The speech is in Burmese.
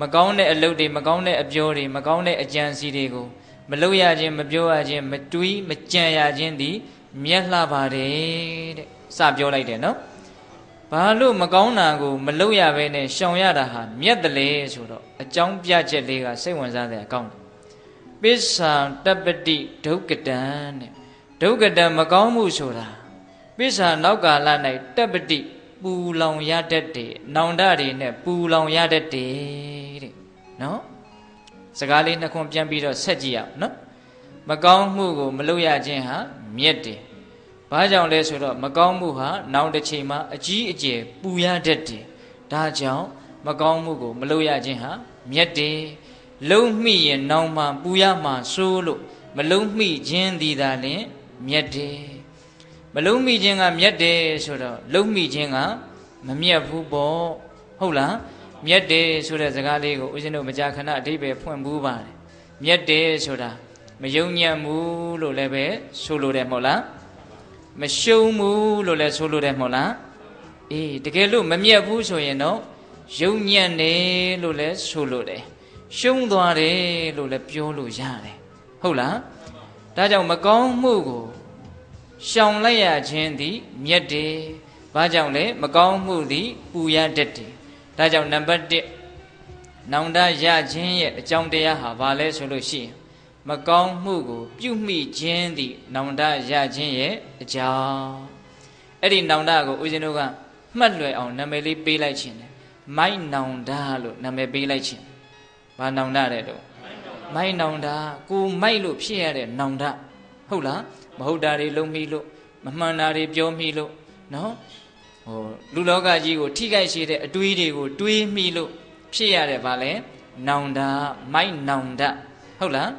မကောင်းတဲ့အလုပ်တွေမကောင်းတဲ့အပြောတွေမကောင်းတဲ့အကြံစီတွေကိုမလုပ်ရခြင်းမပြောရခြင်းမတွေးမကြံရခြင်းသည် မြတ်လှပါတယ်တဲ့စပြောလိုက်တယ်နော်ဘာလို့မကောင်းတာကိုမလုပ်ရဘဲနဲ့ရှောင်ရတာဟာမြတ်တယ်လေဆိုတော့အကြောင်းပြချက်လေးကစိတ်ဝင်စားတဲ့အကောင်းတယ်ပိစ္ဆာတပ္ပတိဒုက္ကတံတဲ့ဒုက္ကတံမကောင်းမှုဆိုတာပိစ္ဆာနောက်ကာလ၌တပ္ပတိပူလောင်ရတတ်တယ်နောင်တတွေနဲ့ပူလောင်ရတတ်တယ်တဲ့ နော်စကားလေးနှစ်ခွန်းပြန်ပြီးတော့ဆက်ကြည့်ရအောင်နော်မကောင်းမှုကိုမလုပ်ရခြင်းဟာမြတ်တယ်ဘာကြောင့်လဲဆိုတော့မကောင်းမှုဟာနောင်တစ်ချိန်မှာအကြီးအကျယ်ပူရတတ်တယ်ဒါကြောင့်မကောင်းမှုကိုမလုပ်ရခြင်းဟာမြတ်တယ်လုံးမိရင်နောင်မှပူရမှဆိုးလို့မလုံးမိခြင်းသည်သာလျှင်မြတ်တယ်မလုံးမိခြင်းကမြတ်တယ်ဆိုတော့လုံးမိခြင်းကမမြတ်ဘူးပေါ့ဟုတ်လား မြတ်တယ်ဆိုတဲ့စကားလေးကိုဦးဇင်းတို့မကြာခဏအဓိပ္ပာယ်ဖွင့်ဘူးပါတယ်မြတ်တယ်ဆိုတာမယုံညံ့ဘူးလို့လည်းပဲဆိုလိုတယ်မဟုတ်လားမရှုံးဘူးလို့လည်းဆိုလိုတယ်မဟုတ်လားအေးတကယ်လို့မမြတ်ဘူးဆိုရင်တော့ယုံညံ့တယ်လို့လည်းဆိုလိုတယ်ရှုံးသွားတယ်လို့လည်းပြောလို့ရတယ်ဟုတ်လားဒါကြောင့်မကောင်းမှုကိုရှောင်လိုက်ရခြင်းသည်မြတ်တယ်ဘာကြောင့်လဲမကောင်းမှုသည်ပူရတတ်တယ် ဒါကြောင့်နံပါတ်1နောင်တရခြင်းရဲ့အကြောင်းတရားဟာဘာလဲဆိုလို့ရှိရင်မကောင်းမှုကို ပြုမိခြင်းသည်နောင်တရခြင်းရဲ့အကြောင်းအဲ့ဒီနောင်တကိုဦးဇင်းတို့ကမှတ်လွယ်အောင်နာမည်လေးပေးလိုက်ခြင်းတယ်မိုက်နောင်တလို့နာမည်ပေးလိုက်ခြင်းဘာနောင်တတဲ့တော့မိုက်နောင်တကိုမိုက်လို့ဖြစ်ရတဲ့နောင်တဟုတ်လားမဟုတ်တာတွေလုံးမိလို့မမှန်တာတွေပြောမိလို့နော် ဟိုလူလောကကြီးကိုထိခိုက်စေတဲ့အတွေးတွေကိုတွေးမိလို့ဖြစ်ရတဲ့ဗာလဲနောင်တမိုက်နောင်တဟုတ်လား